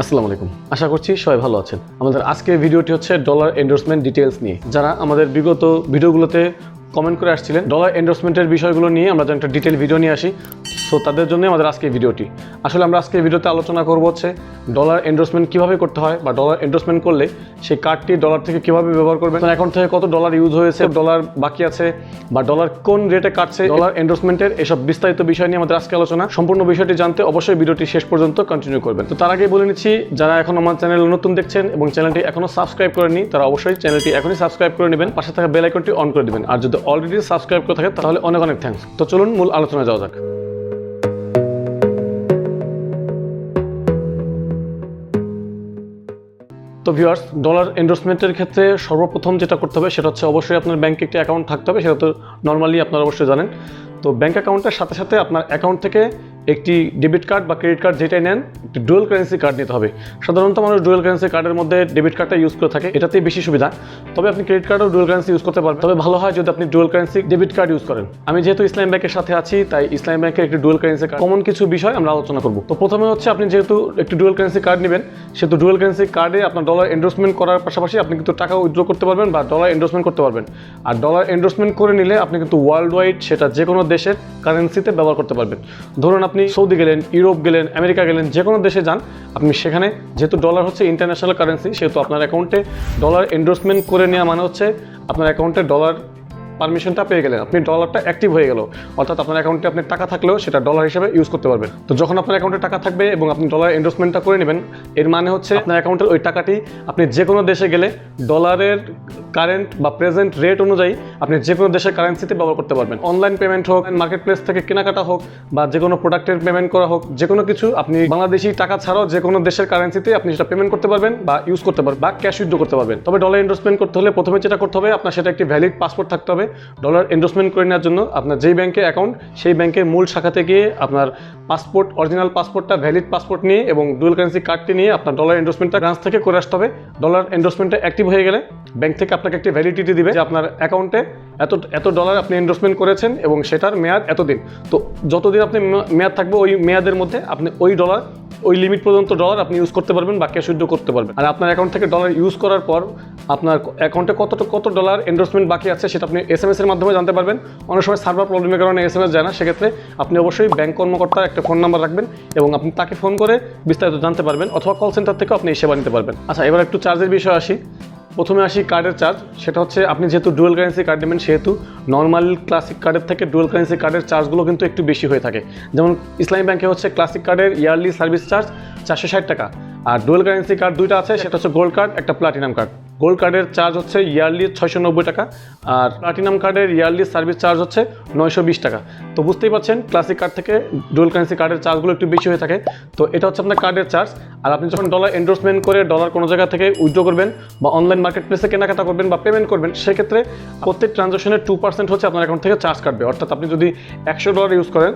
আসসালামু আলাইকুম। আশা করছি সবাই ভালো আছেন। আমাদের আজকের ভিডিওটি হচ্ছে ডলার এন্ডোর্সমেন্ট ডিটেলস নিয়ে। যারা আমাদের বিগত ভিডিওগুলোতে কমেন্ট করে আসছিলেন। ডলার এন্ডোর্সমেন্টের বিষয়গুলো নিয়ে আমরা যেন একটা ডিটেল ভিডিও নিয়ে আসি। সো তাদের জন্য আমাদের আজকের ভিডিওটি আসলে আমরা আজকের ভিডিওতে আলোচনা করব হচ্ছে ডলার এন্ডোর্সমেন্ট কীভাবে করতে হয় বা ডলার এন্ডোর্সমেন্ট করলে সেই কার্ডটি ডলার থেকে কীভাবে ব্যবহার করবেন অ্যাকাউন্ট থেকে কত ডলার ইউজ হয়েছে ডলার বাকি আছে বা ডলার কোন রেটে কাটছে ডলার এন্ডোর্সমেন্টের এসব বিস্তারিত বিষয় নিয়ে আমাদের আজকে আলোচনা। সম্পূর্ণ বিষয়টি জানতে অবশ্যই ভিডিওটি শেষ পর্যন্ত কন্টিনিউ করবেন। তো তার আগে বলে নিচ্ছি, যারা এখন আমার চ্যানেল নতুন দেখছেন এবং চ্যানেলটি এখনও সাবস্ক্রাইব করেনি তারা অবশ্যই চ্যানেলটি এখনই সাবস্ক্রাইব করে নেবেন, পাশে থাকা বেল আইকনটি অন করে দিবেন। আর যদি অলরেডি সাবস্ক্রাইব করে থাকে তাহলে অনেক অনেক থ্যাংকস তো চলুন, মূল আলোচনা যাওয়া যাক। তো ভিউয়ার্স ডলার এন্ডোর্সমেন্টের ক্ষেত্রে সর্বপ্রথম যেটা করতে হবে, সেটা হচ্ছে অবশ্যই আপনার ব্যাংকে একটি অ্যাকাউন্ট থাকতে হবে, সেটা তো নর্মালি আপনারা অবশ্যই জানেন। তো ব্যাঙ্ক অ্যাকাউন্টের সাথে সাথে আপনার অ্যাকাউন্ট থেকে একটি ডেবিট কার্ড বা ক্রেডিট কার্ড যেটাই নেন, একটি ডুয়েল কারেন্সি কার্ড নিতে হবে। সাধারণত মানুষ ডুয়েল কারেন্সি কার্ডের মধ্যে ডেবিট কার্ডটা ইউজ করে থাকে এটাতেই বেশি সুবিধা। তবে আপনি ক্রেডিট কার্ডও ডুয়েল কারেন্সি ইউজ করতে পারবেন। তবে ভালো হয় যদি আপনি dual currency debit card use করেন। আমি যেহেতু ইসলাম ব্যাংকের সাথে আছি, তাই ইসলাম ব্যাংকের একটি ডুয়েল কারেন্সি কার্ড কমন কিছু বিষয় আমরা আলোচনা করব। তো প্রথমে হচ্ছে আপনি যেহেতু একটি ডুয়েল কারেন্সি কার্ড নেবেন, সেহেতু ডুয়েল কারেন্সি কার্ডে আপনার ডলার এন্ডোর্সমেন্ট করার পাশাপাশি আপনি কিন্তু টাকা উইথড্র করতে পারবেন বা ডলার এন্ডোর্সমেন্ট করতে পারবেন। আর ডলার এন্ডোর্সমেন্ট করে নিলে আপনি কিন্তু ওয়ার্ল্ড ওয়াইড সেটা যে কোনো দেশের কারেন্সিতে ব্যবহার করতে পারবেন। ধরুন আপনি সৌদি গেলেন, ইউরোপ গেলেন, আমেরিকা গেলেন, যে কোনো দেশে যান, আপনি সেখানে, যেহেতু ডলার হচ্ছে ইন্টারন্যাশনাল কারেন্সি সেহেতু আপনার অ্যাকাউন্টে ডলার এন্ডোর্সমেন্ট করে নেওয়া মানে হচ্ছে আপনার অ্যাকাউন্টে ডলার পারমিশনটা পেয়ে গেলেন। আপনি ডলারটা অ্যাক্টিভ হয়ে গেল। অর্থাৎ আপনার অ্যাকাউন্টে আপনি টাকা থাকলেও সেটা ডলার হিসেবে ইউজ করতে পারবেন। তো যখন আপনার অ্যাকাউন্টে টাকা থাকবে এবং আপনি ডলার এন্ডোর্সমেন্টটা করে নেবেন, এর মানে হচ্ছে আপনার অ্যাকাউন্টের ওই টাকাটি আপনি যে কোনো দেশে গেলে ডলারের কারেন্ট বা প্রেজেন্ট রেট অনুযায়ী আপনি যে কোনো দেশের কারেন্সিতে ব্যবহার করতে পারবেন। অনলাইন পেমেন্ট হোক মার্কেট প্লেস থেকে কেনাকাটা হোক বা যে কোনো প্রোডাক্টের পেমেন্ট করা হোক যে কোনো কিছু আপনি বাংলাদেশি টাকা ছাড়াও যে কোনো দেশের কারেন্সিতে আপনি সেটা পেমেন্ট করতে পারবেন বা ইউজ করতে পারবেন বা ক্যাশ উইথড্র করতে পারবেন। তবে ডলার এন্ডোর্সমেন্ট করতে হলে প্রথমে যেটা করতে হবে, আপনার সেটা একটি ভ্যালিড পাসপোর্ট থাকতে হবে। ডলার এন্ডোর্সমেন্ট করে নেওয়ার জন্য আপনার যেই ব্যাংকে অ্যাকাউন্ট সেই ব্যাংকের মূল শাখাতে গিয়ে আপনার পাসপোর্ট অরিজিনাল পাসপোর্টটা ভ্যালিড পাসপোর্ট নিয়ে এবং ডুয়েল কারেন্সি কার্ডটি নিয়ে আপনার ডলার এন্ডোর্সমেন্টটা ব্রাঞ্চ থেকে করে আসতে হবে। ডলার এন্ডোর্সমেন্টটা অ্যাক্টিভ হয়ে গেলে ব্যাংক থেকে আপনাকে একটি ভ্যালিডিটি দিবে যে আপনার অ্যাকাউন্টে এত এত ডলার আপনি এন্ডোসমেন্ট করেছেন এবং সেটার মেয়াদ এতদিন। তো যতদিন আপনি মেয়াদ থাকবে ওই মেয়াদের মধ্যে আপনি ওই ডলার ওই লিমিট পর্যন্ত ডলার আপনি ইউজ করতে পারবেন বা ক্যাশ করতে পারবেন। আর আপনার অ্যাকাউন্ট থেকে ডলার ইউজ করার পর আপনার অ্যাকাউন্টে কত কত ডলার এন্ডোর্সমেন্ট বাকি আছে সেটা আপনি এস এম এর মাধ্যমে জানতে পারবেন। অনেক সময় সার্ভার প্রবলেমের কারণে এস এম এস যায় না, সেক্ষেত্রে আপনি অবশ্যই ব্যাংক কর্মকর্তার একটা ফোন নাম্বার রাখবেন এবং আপনি তাকে ফোন করে বিস্তারিত জানতে পারবেন অথবা কল সেন্টার থেকেও আপনি এই সেবা নিতে পারবেন। আচ্ছা এবার একটু চার্জের বিষয় আসি। প্রথমে আসি কার্ডের চার্জ সেটা হচ্ছে আপনি যেহেতু ডুয়েল কারেন্সি কার্ড নেবেন, সেহেতু নর্মাল ক্লাসিক কার্ডের থেকে ডুয়েল কারেন্সি কার্ডের চার্জগুলো কিন্তু একটু বেশি হয়ে থাকে। যেমন ইসলামী ব্যাংকে হচ্ছে ক্লাসিক কার্ডের ইয়ারলি সার্ভিস চার্জ চারশো ষাট টাকা। আর ডুয়েল কারেন্সি কার্ড দুইটা আছে, সেটা হচ্ছে গোল্ড কার্ড একটা প্লাটিনাম কার্ড গোল্ড কার্ডের চার্জ হচ্ছে ইয়ারলি ছয়শো নব্বই টাকা আর প্লাটিনাম কার্ডের ইয়ারলি সার্ভিস চার্জ হচ্ছে নয়শো বিশ টাকা। তো বুঝতেই পারছেন ক্লাসিক কার্ড থেকে ডুয়েল কারেন্সি কার্ডের চার্জগুলো একটু বেশি হয়ে থাকে। তো এটা হচ্ছে আপনার কার্ডের চার্জ আর আপনি যখন ডলার এন্ডোর্সমেন্ট করে ডলার কোনো জায়গা থেকে উইথড্র করবেন বা অনলাইন মার্কেট প্লেসে কেনাকাটা করবেন বা পেমেন্ট করবেন, সেক্ষেত্রে প্রত্যেক ট্রানজাকশনের টু পার্সেন্ট হচ্ছে আপনার অ্যাকাউন্ট থেকে চার্জ কাটবে। অর্থাৎ আপনি যদি একশো ডলার ইউজ করেন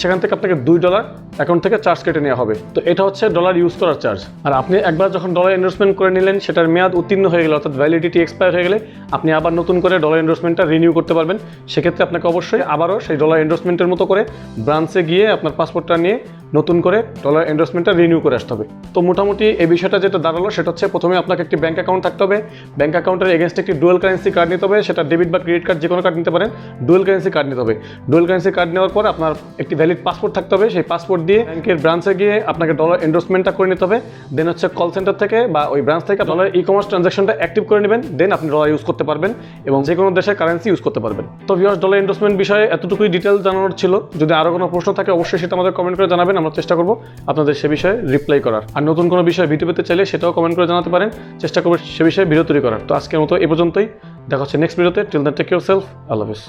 সেখান থেকে আপনাকে দুই ডলার অ্যাকাউন্ট থেকে চার্জ কেটে নেওয়া হবে। তো এটা হচ্ছে ডলার ইউজ করার চার্জ আর আপনি একবার যখন ডলার ইনভেস্টমেন্ট করে নিলেন, সেটার মেয়াদ উত্তীর্ণ হয়ে গেলে, অর্থাৎ ভ্যালিডিটি এক্সপায়ার হয়ে গেলে, আপনি আবার নতুন করে ডলার ইনভেস্টমেন্টটা রিনিউ করতে পারবেন। সেক্ষেত্রে আপনাকে অবশ্যই আবারও সেই ডলার ইনভেস্টমেন্টের মতো করে ব্রাঞ্চে গিয়ে আপনার পাসপোর্টটা নিয়ে নতুন করে ডলার ইনভেস্টমেন্টটা রিনিউ করে আসতে হবে। তো মোটামুটি এই বিষয়টা যেটা দাঁড়াল, সেটা হচ্ছে প্রথমে আপনাকে একটি ব্যাঙ্ক অ্যাকাউন্ট থাকতে হবে। ব্যাঙ্ক অ্যাকাউন্টের এগেনস্ট একটি ডুয়েল কারেন্সি কার্ড নিতে হবে, সেটা ডেবিট বা ক্রেডিট কার্ড যে কোনো কার্ড নিতে পারেন ডুয়েল কারেন্সি কার্ড নিতে হবে। ডুয়েল কারেন্সি কার্ড নেওয়ার পর আপনার একটি ভ্যালিড পাসপোর্ট থাকতে হবে, সেই পাসপোর্ট দিয়ে ব্যাংকের ব্রাঞ্চে গিয়ে আপনাকে ডলার এন্ডোর্সমেন্টটা করে নিতে হবে। দেন হচ্ছে কল সেন্টার থেকে বা ওই ব্রাঞ্চ থেকে ডলার ই কমার্স ট্রানজাকশনটা অ্যাক্টিভ করে নেবেন দেন আপনি ডলার ইউজ করতে পারবেন এবং যে কোনো দেশের কারেন্সি ইউজ করতে পারবেন। তো ভিউয়ার্স ডলার এন্ডোর্সমেন্ট বিষয়ে এতটুকুই ডিটেল জানানোর ছিল। যদি আরও কোনো প্রশ্ন থাকে, অবশ্যই সেটা আমাদের কমেন্ট করে জানাবেন। আমরা চেষ্টা করব আপনাদের সে বিষয়ে রিপ্লাই করার। আর নতুন কোনো বিষয়ে ভিডিও পেতে চাইলে সেটাও কমেন্ট করে জানাতে পারেন। চেষ্টা করব সে বিষয়ে ভিডিও তৈরি করার। তো আজকের মতো এ পর্যন্তই। দেখা হচ্ছে নেক্সট ভিডিওতে till then take your self Allah Hafiz